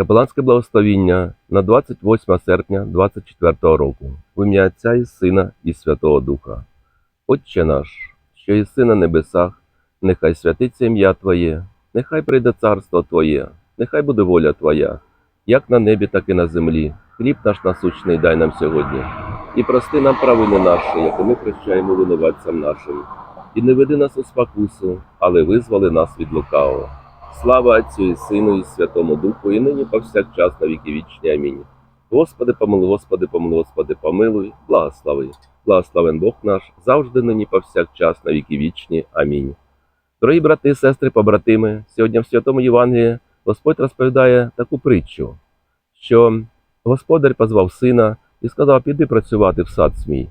Капеланське благословіння на 28 серпня 24 року. В Отця і Сина і Святого Духа. Отче наш, що єси на небесах, нехай святиться ім'я Твоє, нехай прийде царство Твоє, нехай буде воля Твоя, як на небі, так і на землі. Хліб наш насущний дай нам сьогодні. І прости нам провини наші, як ми прощаємо винуватцям нашим. І не веди нас у спокусу, але визволи нас від лукавого. Слава Отцю і Сину, і Святому Духу, і нині повсякчас на віки вічні. Амінь. Господи, помилуй, Господи, помилуй, Господи, помилуй, благослови. Благословен Бог наш, завжди нині повсякчас на віки вічні. Амінь. Дорогі брати, сестри, побратими, сьогодні в Святому Євангелії Господь розповідає таку притчу, що господар позвав сина і сказав, піди працювати в сад свій.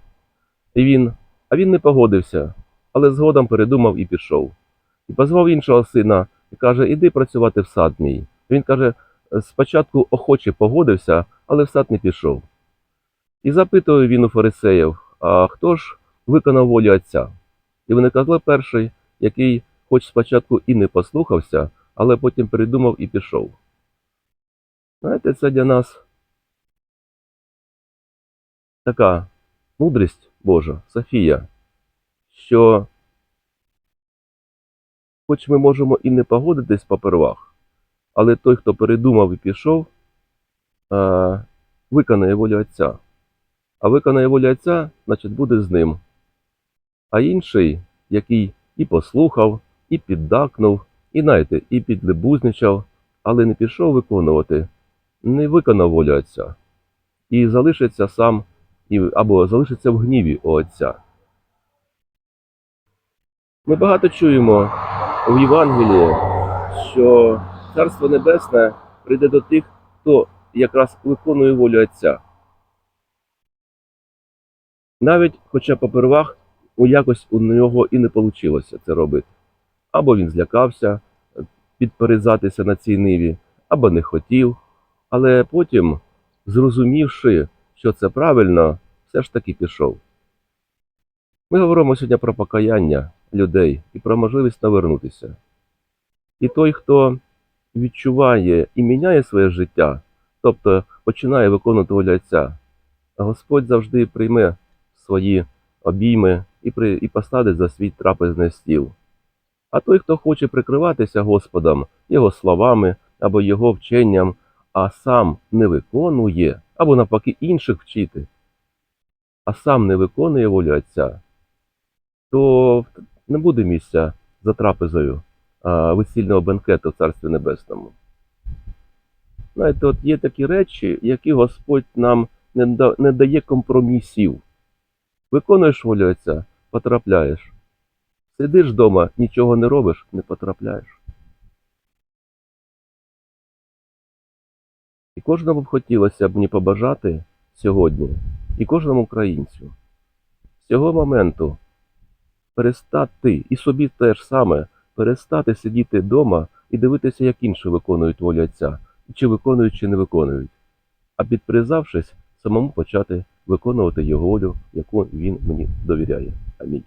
І він, а він не погодився, але згодом передумав і пішов. І позвав іншого сина і каже: Іди працювати в сад мій. Він каже, спочатку охоче погодився, але в сад не пішов. І запитує він у фарисеїв: А хто ж виконав волю Отця? І вони казали перший, який, хоч спочатку і не послухався, але потім передумав і пішов. Знаєте, це для нас така мудрість Божа, Софія, що хоч ми можемо і не погодитись попервах, але той, хто передумав і пішов, е, виконає волю Отця. А виконає волю Отця, значить, буде з ним. А інший, який і послухав, і піддакнув, і знаєте, і підлебузничав, але не пішов виконувати, не виконав волю Отця. І залишиться сам, або залишиться в гніві у Отця. Ми багато чуємо в Євангелії, що Царство Небесне прийде до тих, хто якраз виконує волю Отця. Навіть, хоча попервах у якось у нього і не вийшло це робити. Або він злякався е, підперезатися на цій ниві, або не хотів, але потім, зрозумівши, що це правильно, все ж таки пішов. Ми говоримо сьогодні про покаяння людей і про можливість навернутися. І той, хто відчуває і міняє своє життя, тобто починає виконувати волю Отця, Господь завжди прийме свої обійми і, при, і посадить за свій трапезний стіл. А той, хто хоче прикриватися Господом, Його словами або Його вченням, а сам не виконує, або навпаки інших вчити, а сам не виконує волю Отця, то не буде місця за трапезою а, весільного бенкету в Царстві Небесному. Знаєте, от є такі речі, які Господь нам не, да- не дає компромісів. Виконуєш волю Отця, потрапляєш. Сидиш вдома, нічого не робиш, не потрапляєш. І кожному б хотілося б мені побажати сьогодні, і кожному українцю з цього моменту перестати, і собі теж саме, перестати сидіти вдома і дивитися, як інші виконують волю Отця, чи виконують, чи не виконують, а підпризавшись, самому почати виконувати його волю, яку він мені довіряє. Амінь.